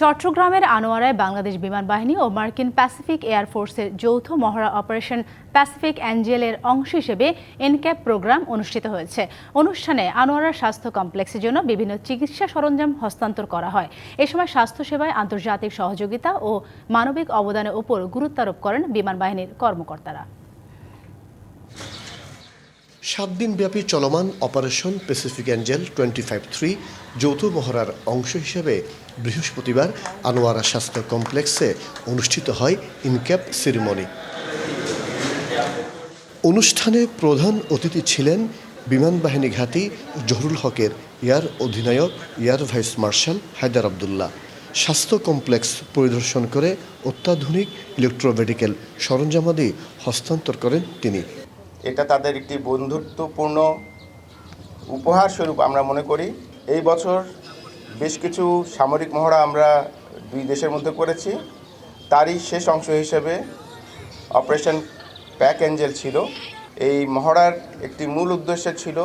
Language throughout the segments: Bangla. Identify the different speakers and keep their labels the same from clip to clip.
Speaker 1: চট্টগ্রামের আনোয়ারায় বাংলাদেশ বিমান বাহিনী ও মার্কিন প্যাসিফিক এয়ারফোর্সের যৌথ মহড়া অপারেশন প্যাসিফিক অ্যাঞ্জেলের অংশ হিসেবে এনক্যাপ প্রোগ্রাম অনুষ্ঠিত হয়েছে। অনুষ্ঠানে আনোয়ারা স্বাস্থ্য কমপ্লেক্সের জন্য বিভিন্ন চিকিৎসা সরঞ্জাম হস্তান্তর করা হয়। এ সময় স্বাস্থ্যসেবায় আন্তর্জাতিক সহযোগিতা ও মানবিক অবদানের উপর গুরুত্বারোপ করেন বিমান বাহিনীর কর্মকর্তারা।
Speaker 2: সাত দিনব্যাপী চলমান operation Pacific Angel twenty five three যৌথ মহড়ার অংশ হিসেবে বৃহস্পতিবার আনোয়ারা স্বাস্থ্য কমপ্লেক্সে অনুষ্ঠিত হয় ইনক্যাপ সেরিমনি। অনুষ্ঠানে প্রধান অতিথি ছিলেন বিমান বাহিনী ঘাঁটি জহরুল হকের এয়ার অধিনায়ক air vice marshal Haider Abdullah. স্বাস্থ্য কমপ্লেক্স পরিদর্শন করে অত্যাধুনিক ইলেকট্রোমেডিক্যাল সরঞ্জামাদি হস্তান্তর করেন তিনি।
Speaker 3: এটা তাদের একটি বন্ধুত্বপূর্ণ উপহার স্বরূপ আমরা মনে করি। এই বছর বেশ কিছু সামরিক মহড়া আমরা দুই দেশের মধ্যে করেছি। তারই শেষ অংশ হিসেবে অপারেশন প্যাক অ্যাঞ্জেল ছিল। এই মহড়ার একটি মূল উদ্দেশ্য ছিল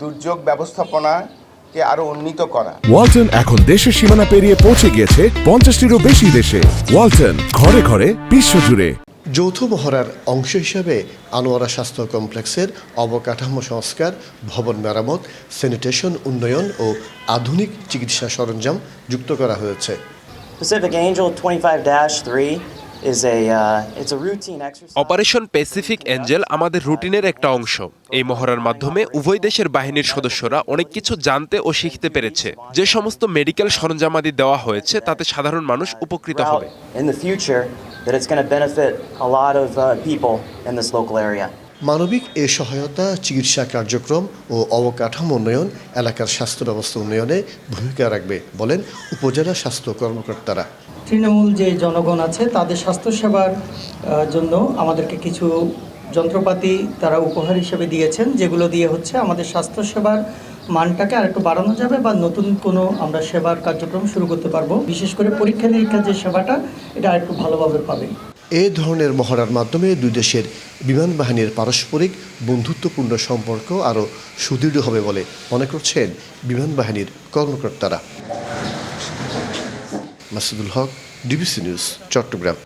Speaker 3: দুর্যোগ ব্যবস্থাপনাকে আরও উন্নীত করা।
Speaker 4: ওয়ালটন এখন দেশের সীমানা পেরিয়ে পৌঁছে গিয়েছে পঞ্চাশটিরও বেশি দেশে। ওয়ালটন ঘরে ঘরে বিশ্বজুড়ে
Speaker 2: যৌথ মহড়ার অংশ হিসাবে আনোয়ারা স্বাস্থ্য কমপ্লেক্সের অবকাঠামো সংস্কার ভবন মেরামত স্যানিটেশন উন্নয়ন ও আধুনিক চিকিৎসা সরঞ্জাম যুক্ত করা হয়েছে।
Speaker 5: Pacific Angel 25-3 is a it's a routine exercise.
Speaker 6: Operation Pacific Angel আমাদের রুটিনের একটা অংশ। এই মহড়ার মাধ্যমে উভয় দেশের বাহিনীর সদস্যরা অনেক কিছু জানতে ও শিখতে পেরেছে। যে সমস্ত মেডিকেল সরঞ্জামাদি দেওয়া হয়েছে তাতে সাধারণ মানুষ উপকৃত হবে।
Speaker 5: That it's going to benefit a lot of uh, people in this local area.
Speaker 2: মানবিক এ সহায়তা চিকিৎসা কার্যক্রম ও অবকাঠামো উন্নয়ন এলাকার স্বাস্থ্য ব্যবস্থা উন্নয়নে ভূমিকা রাখবে বলেন উপজেলা স্বাস্থ্য কর্মকর্তারা
Speaker 7: তৃণমূল যে জনগণ আছে তাদের স্বাস্থ্যসেবার জন্য আমাদেরকে কিছু যন্ত্রপাতি তারা উপহার হিসেবে দিয়েছেন যেগুলো দিয়ে হচ্ছে আমাদের স্বাস্থ্যসেবার মানটাকে আরেকটু বাড়ানো যাবে বা নতুন কোনো আমরা সেবার কার্যক্রম শুরু করতে পারব। বিশেষ করে পরীক্ষা নিরীক্ষার যে সেবাটা, এটা আরেকটু ভালোভাবে পাবে।
Speaker 2: এ ধরনের মহড়ার মাধ্যমে দুই দেশের বিমান বাহিনীর পারস্পরিক বন্ধুত্বপূর্ণ সম্পর্ক আরও সুদৃঢ় হবে বলে মনে করছেন বিমান বাহিনীর কর্মকর্তারা। Masudul Haque, DBC news, Chattogram.